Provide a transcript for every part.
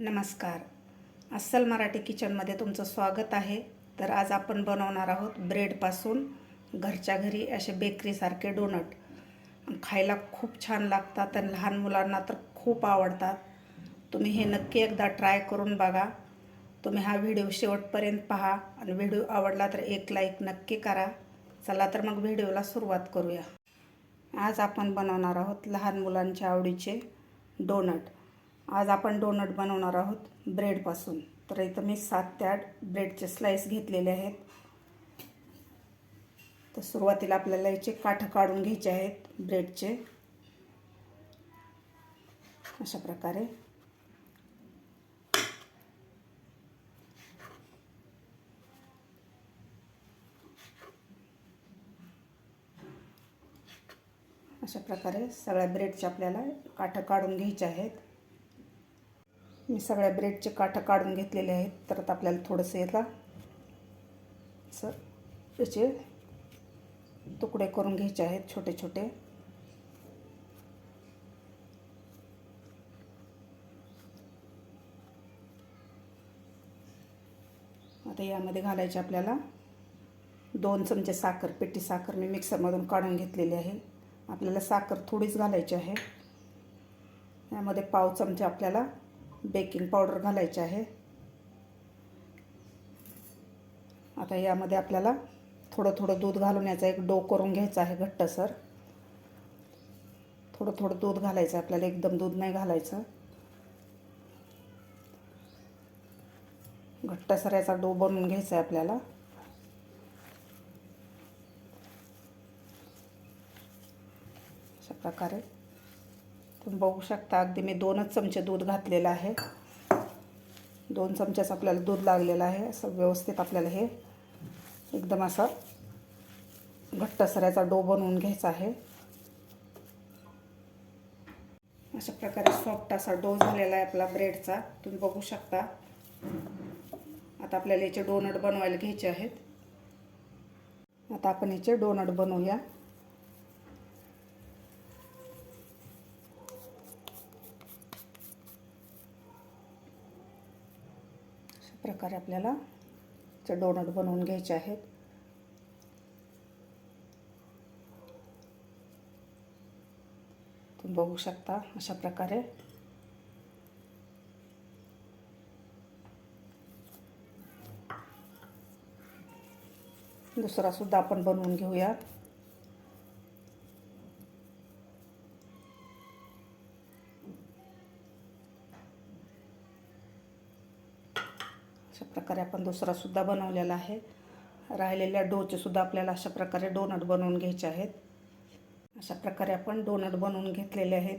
नमस्कार. अस्सल मराठी किचनमध्ये तुमचं स्वागत आहे. तर आज आपण बनवणार आहोत ब्रेडपासून घरच्या घरी असे बेकरीसारखे डोनट. खायला खूप छान लागतात आणि लहान मुलांना तर खूप आवडतात. तुम्ही हे नक्की एकदा ट्राय करून बघा. तुम्ही हा व्हिडिओ शेवटपर्यंत पहा आणि व्हिडिओ आवडला तर एक लाईक नक्की करा. चला तर मग व्हिडिओला सुरुवात करूया. आज आपण बनवणार आहोत लहान मुलांच्या आवडीचे डोनट. आज आपण डोनट बनवणार आहोत ब्रेडपासून. तर इथं मी सात ते आठ ब्रेडचे स्लाईस घेतलेले आहेत. तर सुरुवातीला आपल्याला याचे काठं काढून घ्यायचे आहेत ब्रेडचे. अशा प्रकारे. अशा प्रकारे सगळ्या ब्रेडचे आपल्याला काठं काढून घ्यायचे आहेत. मी सगळ्या ब्रेडचे काठं काढून घेतलेले आहेत. तर आता आपल्याला थोडंसं याला असं त्याचे तुकडे करून घ्यायचे आहेत छोटे छोटे. आता यामध्ये घालायचे आपल्याला दोन चमचे साखर पेटी साखर मी मिक्सरमधून काढून घेतलेली आहे. आपल्याला साखर थोडीच घालायची आहे. यामध्ये पाव चमचे आपल्याला बेकिंग पावडर घालायची आहे. आता यामध्ये आपल्याला थोडं थोडं दूध घालून याचा एक डो करून घ्यायचा आहे घट्टसर. थोडं थोडं दूध घालायचं आहे आपल्याला एकदम दूध नाही घालायचं. घट्टसर याचा डो बनवून घ्यायचा आहे आपल्याला. अशा प्रकारे तुम्ही बघू शकता अगदी मी दोनच चमचे दूध घातलेलं आहे. दोन चमच्याच आपल्याला दूध लागलेलं आहे असं व्यवस्थित आपल्याला हे एकदम असा घट्ट सऱ्याचा डो बनवून घ्यायचा आहे. अशा प्रकारे सॉफ्ट असा डो झालेला आहे आपला ब्रेडचा. तुम्ही बघू शकता. आता आपल्याला याचे डोनट बनवायला घ्यायचे आहेत. आता आपण याचे डोनट बनवूया. प्रकारे आपल्याला डोनट बनवून घ्यायचे आहेत. तुम्ही बघू शकता अशा प्रकारे. दुसरा सुद्धा आपण बनवून घेऊयात. अशा प्रकारे आपण दुसरासुद्धा बनवलेला आहे. राहिलेल्या डोचेसुद्धा आपल्याला अशा प्रकारे डोनट बनवून घ्यायचे आहेत. अशा प्रकारे आपण डोनट बनवून घेतलेले आहेत.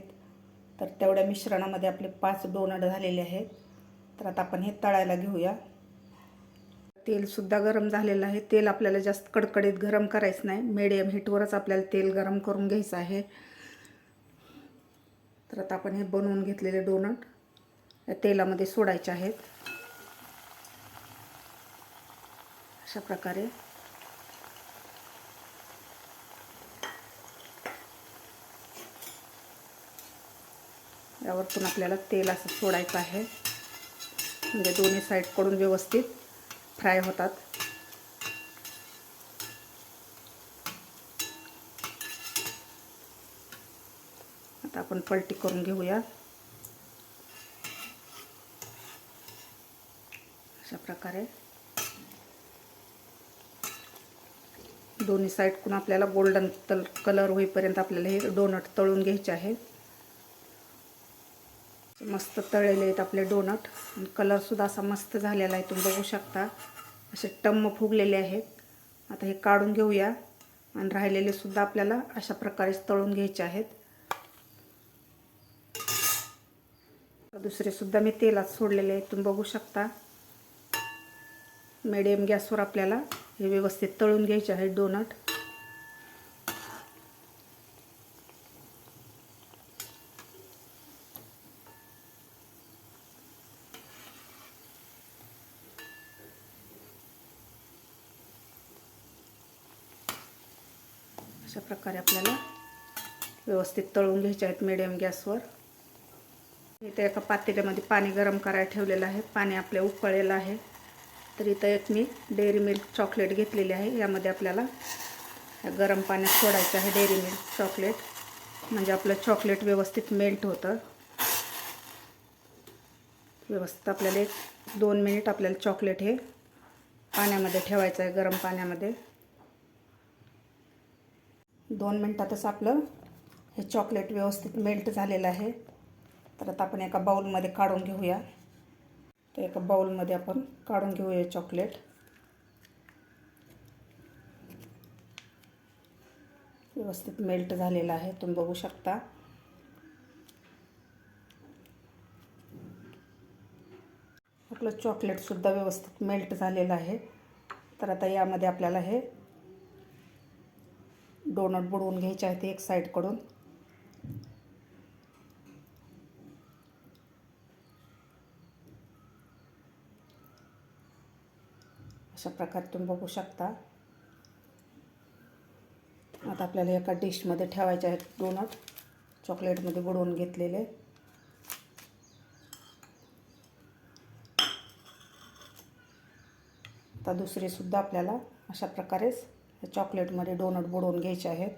तर तेवढ्या मिश्रणामध्ये आपले पाच डोनट झालेले आहेत. तर आता आपण हे तळायला घेऊया. तेलसुद्धा गरम झालेलं आहे. तेल आपल्याला जास्त कडकडीत गरम करायचं नाही. मीडियम हीटवरच आपल्याला तेल गरम करून घ्यायचं आहे. तर आता आपण हे बनवून घेतलेले डोनट या तेलामध्ये सोडायचे आहेत. अशा प्रकारे यावरतून आपल्याला तेल असं सोडायचं आहे. म्हणजे दोन्ही साईडकडून व्यवस्थित फ्राय होतात. आता आपण पलटी करून घेऊया. अशा प्रकारे दोन्ही साईडकडून आपल्याला गोल्डन तल कलर होईपर्यंत आपल्याला हे डोनट तळून घ्यायचे आहे मस्त तळलेले आहेत आपले डोनट आणि कलरसुद्धा असा मस्त झालेला आहे तुम्ही बघू शकता. असे टम्म फुगलेले आहेत. आता हे काढून घेऊया. आणि राहिलेले सुद्धा आपल्याला अशा प्रकारे तळून घ्यायचे आहेत. दुसरे सुद्धा मी तेलात सोडलेले आहेत तुम्ही बघू शकता. मिडियम गॅसवर आपल्याला हे व्यवस्थित तळून घ्यायचे आहेत डोनट अशा प्रकारे आपल्याला व्यवस्थित तळून घ्यायचे आहेत मिडियम गॅसवर इथे एका पातेल्यामध्ये पाणी गरम करायला ठेवलेलं आहे. पाणी आपल्या उकळलेलं आहे. तर इथं एक मी डेअरी मिल्क चॉकलेट घेतलेली आहे. यामध्ये आपल्याला गरम पाण्यात सोडायचं आहे डेअरी मिल्क चॉकलेट. म्हणजे आपलं चॉकलेट व्यवस्थित मेल्ट होतं. व्यवस्थित आपल्याला एक दोन मिनिट आपल्याला चॉकलेट हे पाण्यामध्ये ठेवायचं आहे गरम पाण्यामध्ये. दोन मिनटातच आपलं हे चॉकलेट व्यवस्थित मेल्ट झालेलं आहे. तर आता आपण एका बाऊलमध्ये काढून घेऊया. तर एका बाउलमध्ये आपण काढून घेऊया चॉकलेट. व्यवस्थित मेल्ट झालेला आहे तुम्ही बघू शकता. आपलं चॉकलेटसुद्धा व्यवस्थित मेल्ट झालेलं आहे. तर आता यामध्ये आपल्याला हे डोनट बुडवून घ्यायचे आहेत एक साईडकडून. अशा प्रकारे तुम्ही बघू शकता. आता आपल्याला एका डिशमध्ये ठेवायचे आहेत डोनट. चॉकलेटमध्ये बुडवून घेतलेले. आता दुसरीसुद्धा आपल्याला अशा प्रकारेच चॉकलेटमध्ये डोनट बुडवून घ्यायचे आहेत.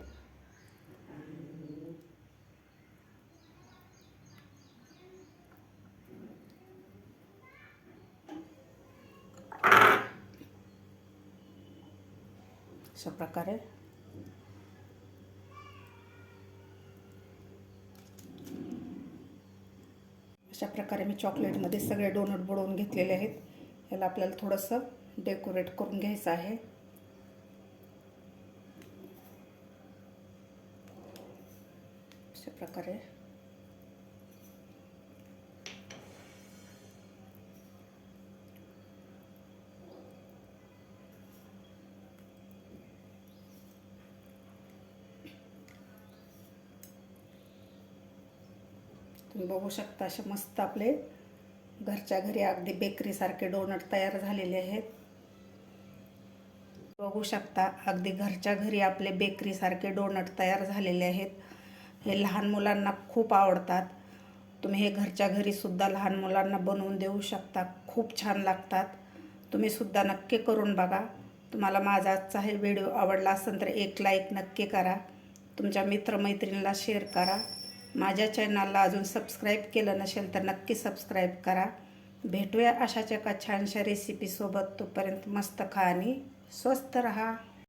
अशा प्रकारे. अशा प्रकारे मी चॉकलेटमध्ये सगळे डोनट बुडवून घेतलेले आहेत. याला आपल्याला थोडंसं डेकोरेट करून घ्यायचं आहे. अशा प्रकारे. तुम्ही बघू शकता असे मस्त आपले घरच्या घरी अगदी बेकरीसारखे डोनट तयार झालेले आहेत. बघू शकता अगदी घरच्या घरी आपले बेकरीसारखे डोनट तयार झालेले आहेत. हे लहान मुलांना खूप आवडतात. तुम्ही हे घरच्या घरीसुद्धा लहान मुलांना बनवून देऊ शकता. खूप छान लागतात. तुम्ही सुद्धा नक्की करून बघा. तुम्हाला माझा आजचा हे व्हिडिओ आवडला असेल तर एक लाईक नक्की करा. तुमच्या मित्रमैत्रिणीला शेअर करा. माझ्या चॅनलला अजून सबस्क्राईब केलं नसेल तर नक्की सबस्क्राईब करा. भेटूया अशाच एका छानशा रेसिपीसोबत तोपर्यंत मस्त खा आणि स्वस्त रहा.